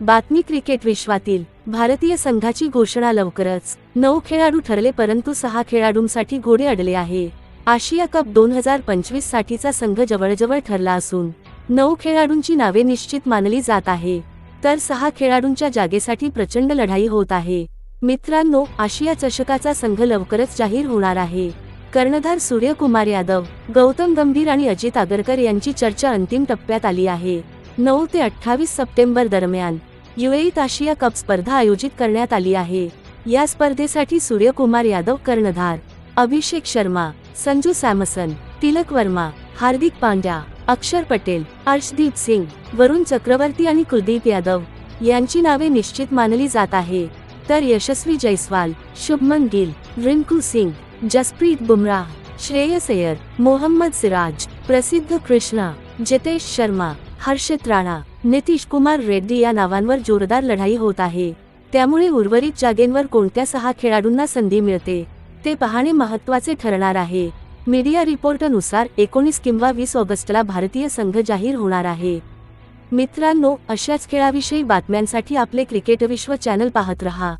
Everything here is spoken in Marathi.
बातमी क्रिकेट विश्वातील भारतीय संघाची घोषणा लवकरच. नऊ खेळाडू ठरले परंतु सहा खेळाडूंसाठी घोडे अडले आहे. आशिया कप दोन हजार पंचवीस साठीचा संघ जवळजवळ ठरला असून नऊ खेळाडूंची नावे निश्चित मानली जात आहे. तर सहा खेळाडूंच्या जागेसाठी प्रचंड लढाई होत आहे. मित्रांनो आशिया चषकाचा संघ लवकरच जाहीर होणार आहे. कर्णधार सूर्यकुमार यादव गौतम गंभीर आणि अजित आगरकर यांची चर्चा अंतिम टप्प्यात आली आहे. नऊ ते अठ्ठावीस सप्टेंबर दरम्यान युएईत आशिया कप स्पर्धा आयोजित करण्यात आली आहे. या स्पर्धेसाठी सूर्यकुमार यादव कर्णधार अभिषेक शर्मा संजू सॅमसन तिलक वर्मा हार्दिक पांड्या अक्षर पटेल अर्शदीप सिंग वरुण चक्रवर्ती आणि कुलदीप यादव यांची नावे निश्चित मानली जात आहे. तर यशस्वी जयस्वाल शुभमन गिल रिंकू सिंग जसप्रीत बुमराह श्रेयस अय्यर मोहम्मद सिराज प्रसिद्ध कृष्णा जितेश शर्मा हर्षित राणा नितीश कुमार रेड्डी या नावांवर जोरदार लढाई होत आहे. त्यामुळे उर्वरित जागेंवर कोणत्या सहा खेळाडूंना संधी मिळते ते पाहणे महत्त्वाचे ठरणार आहे. मीडिया रिपोर्टनुसार एकोणीस किंवा वीस ऑगस्टला भारतीय संघ जाहीर होणार आहे. मित्रांनो अशाच खेळाविषयी बातम्यांसाठी आपले क्रिकेट विश्व चॅनल पाहत रहा.